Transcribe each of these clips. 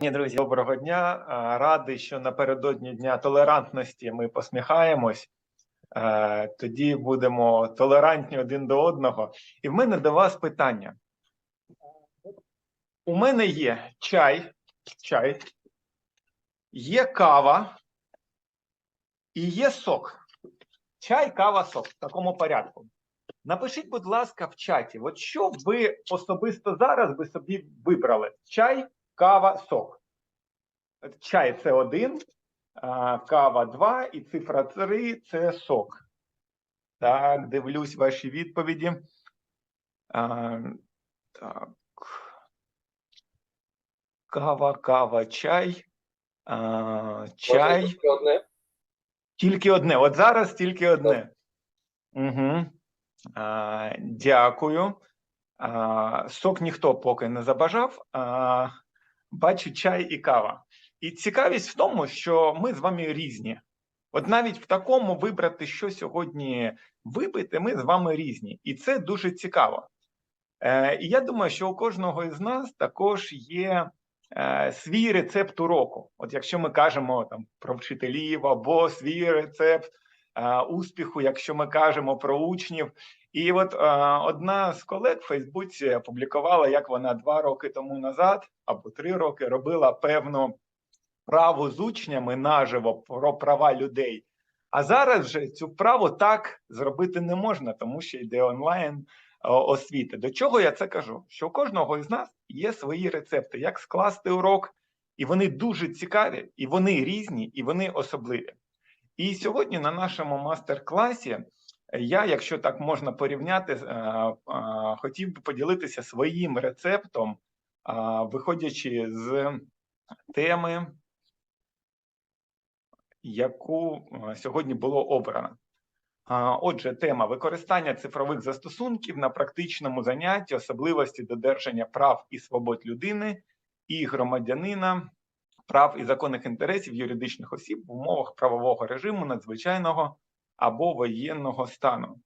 Друзі, доброго дня. Радий, що напередодні дня толерантності ми посміхаємось. Тоді будемо толерантні один до одного. І в мене до вас питання. У мене є чай, чай, є кава і є сок. Чай, кава, сок в такому порядку. Напишіть, будь ласка, в чаті, от що ви особисто зараз би собі вибрали: чай, кава, сок. Чай це один, кава два і цифра три це сок. Так, дивлюсь ваші відповіді. А, так. Кава, кава, чай. А, чай. Тільки одне. Тільки одне. От зараз тільки одне. Угу. А, дякую. А, сок ніхто поки не забажав. А, бачу чай і кава. І цікавість в тому, що ми з вами різні. От навіть в такому вибрати, що сьогодні випити, ми з вами різні. І це дуже цікаво. Е, і я думаю, що у кожного із нас також є е, свій рецепт уроку. От якщо ми кажемо там про вчителів або свій рецепт е, успіху, якщо ми кажемо про учнів. І от е, одна з колег в Фейсбуці опублікувала, як вона два роки тому назад або три роки робила певну вправу з учнями наживо про права людей. А зараз вже цю вправу так зробити не можна, тому що йде онлайн о, освіти. До чого я це кажу? Що у кожного із нас є свої рецепти, як скласти урок, і вони дуже цікаві, і вони різні, і вони особливі. І сьогодні на нашому мастер-класі я, якщо так можна порівняти, е, хотів би поділитися своїм рецептом, виходячи з теми, яку е, сьогодні було обрано. Отже, тема використання цифрових застосунків на практичному занятті, особливості додержання прав і свобод людини і громадянина, прав і законних інтересів юридичних осіб в умовах правового режиму надзвичайного або воєнного стану.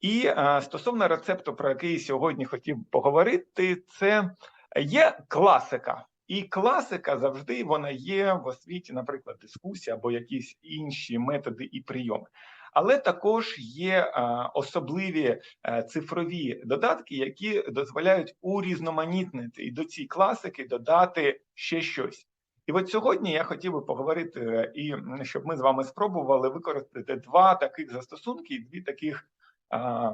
І е, стосовно рецепту, про який сьогодні хотів поговорити, це є класика. І класика завжди вона є в освіті, наприклад, дискусія або якісь інші методи і прийоми. Але також є е, особливі е, цифрові додатки, які дозволяють урізноманітнити і до цієї класики додати ще щось. І от сьогодні я хотів би поговорити е, і щоб ми з вами спробували використати два таких застосунки, дві таких е,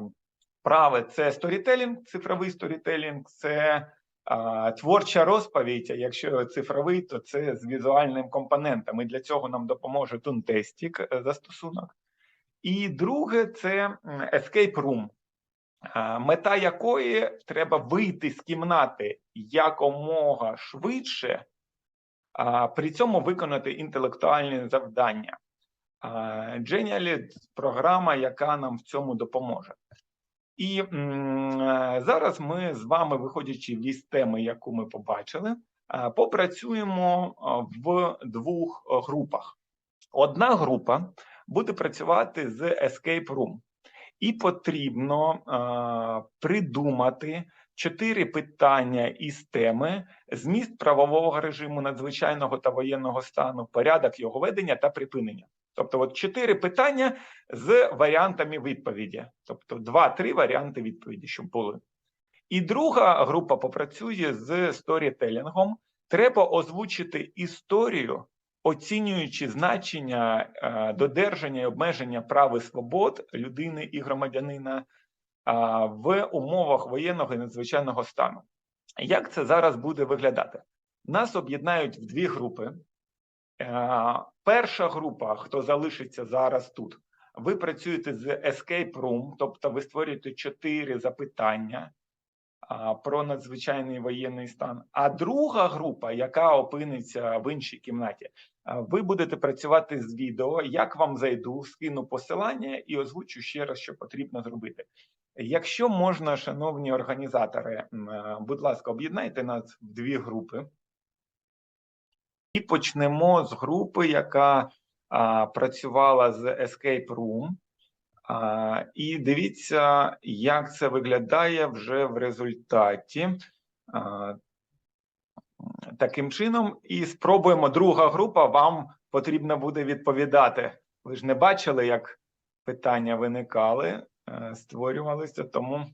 прави: це сторітелінг, цифровий сторітелінг, це а, творча розповідь. а Якщо цифровий, то це з візуальним компонентом. І для цього нам допоможе Тунтестік е, застосунок. І друге це Escape Room, мета якої треба вийти з кімнати якомога швидше, при цьому виконати інтелектуальні завдання. Genially – програма, яка нам в цьому допоможе. І е, зараз ми з вами, виходячи із теми, яку ми побачили, е, попрацюємо е, в двох групах. Одна група буде працювати з Escape Room, і потрібно придумати чотири питання із теми зміст правового режиму надзвичайного та воєнного стану, порядок його ведення та припинення. Тобто, от чотири питання з варіантами відповіді, тобто два-три варіанти відповіді, щоб були. І друга група попрацює з сторітелінгом. Треба озвучити історію, оцінюючи значення е, додержання і обмеження прав і свобод людини і громадянина в умовах воєнного і надзвичайного стану. Як це зараз буде виглядати? Нас об'єднають в дві групи. Е, Перша група, хто залишиться зараз тут, ви працюєте з Escape Room, тобто ви створюєте чотири запитання про надзвичайний воєнний стан. А друга група, яка опиниться в іншій кімнаті, ви будете працювати з відео. Як вам зайду, скину посилання і озвучу ще раз, що потрібно зробити. Якщо можна, шановні організатори, е, будь ласка, об'єднайте нас в дві групи. І почнемо з групи, яка а, працювала з Escape Room. А, і дивіться, як це виглядає вже в результаті. А, таким чином, і спробуємо. Друга група. Вам потрібно буде відповідати. Ви ж не бачили, як питання виникали, створювалися, тому.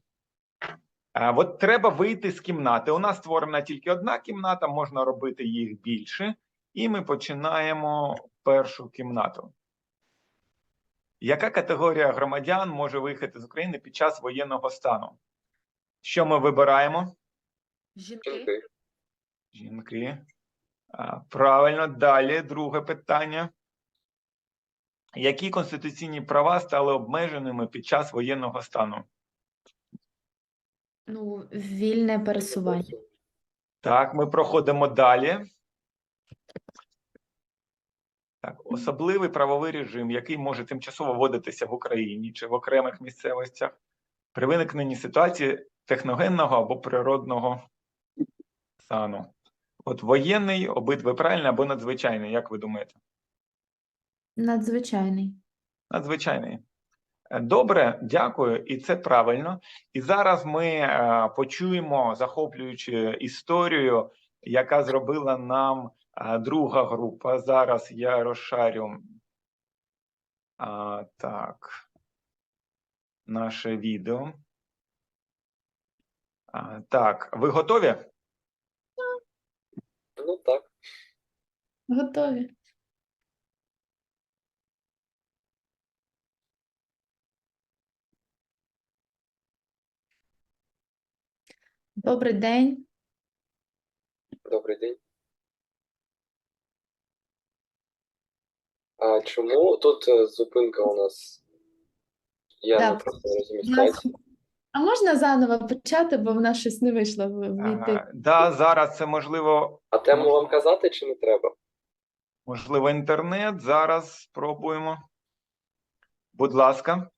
Е, От треба вийти з кімнати. У нас створена тільки одна кімната, можна робити їх більше. І ми починаємо першу кімнату. Яка категорія громадян може виїхати з України під час воєнного стану? Що ми вибираємо? Жінки. Жінки. Жінки. А, Правильно, далі друге питання. Які конституційні права стали обмеженими під час воєнного стану? Ну, вільне пересування. Так, ми проходимо далі. Так, особливий правовий режим, який може тимчасово вводитися в Україні чи в окремих місцевостях при виникненні ситуації техногенного або природного стану. От воєнний, обидві правильно або надзвичайний, як ви думаєте? Надзвичайний. Надзвичайний. Добре, дякую, і це правильно. І зараз ми е, почуємо захоплюючу історію, яка зробила нам е, друга група. Зараз я розшарю а, так, наше відео. А, так, ви готові? Ну так. Готові. Добрий день. Добрий день. А чому тут е, зупинка у нас? Я Да. не просто не розумію. А можна заново почати, бо в нас щось не вийшло в- війти. Да, зараз це можливо, А тему вам казати чи не треба? можливо, інтернет. Зараз спробуємо. Будь ласка.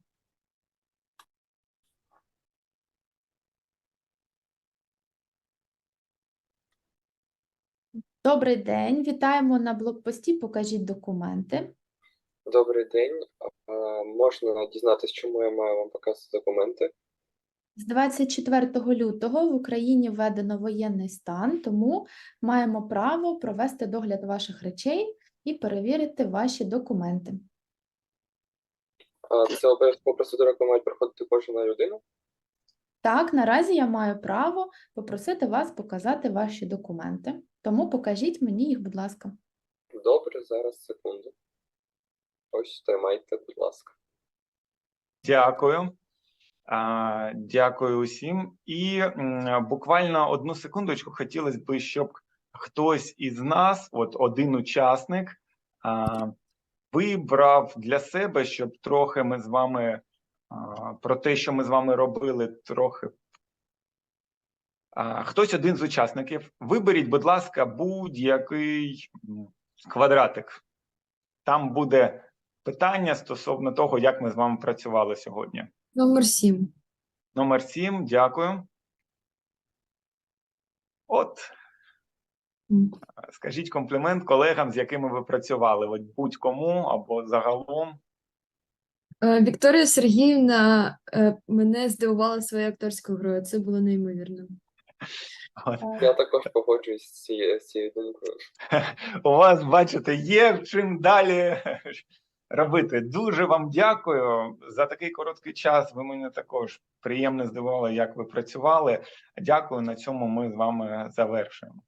Добрий день. Вітаємо на блокпості. Покажіть документи. Добрий день. Можна дізнатися, чому я маю вам показувати документи? З 24 лютого в Україні введено воєнний стан, тому маємо право провести догляд ваших речей і перевірити ваші документи. Це обов'язкова процедура, яку мають проходити кожна людина? Так, наразі я маю право попросити вас показати ваші документи, тому покажіть мені їх, будь ласка. Добре, зараз секунду. Ось тримайте, будь ласка. Дякую. А, Дякую усім. І м, буквально одну секундочку хотілося б, щоб хтось із нас, от один учасник, а, вибрав для себе, щоб трохи ми з вами про те, що ми з вами робили, трохи. Хтось один з учасників. Виберіть, будь ласка, будь-який квадратик. Там буде питання стосовно того, як ми з вами працювали сьогодні. Номер 7. Номер 7, дякую. От, скажіть комплімент колегам, з якими ви працювали, будь-кому або загалом. Е, Вікторія Сергіївна е, мене здивувала своєю акторською грою. Це було неймовірно. Я також погоджуюсь з цією, з цією думкою. У вас, бачите, є чим далі робити. Дуже вам дякую за такий короткий час. Ви мене також приємно здивували, як ви працювали. Дякую. На цьому ми з вами завершуємо.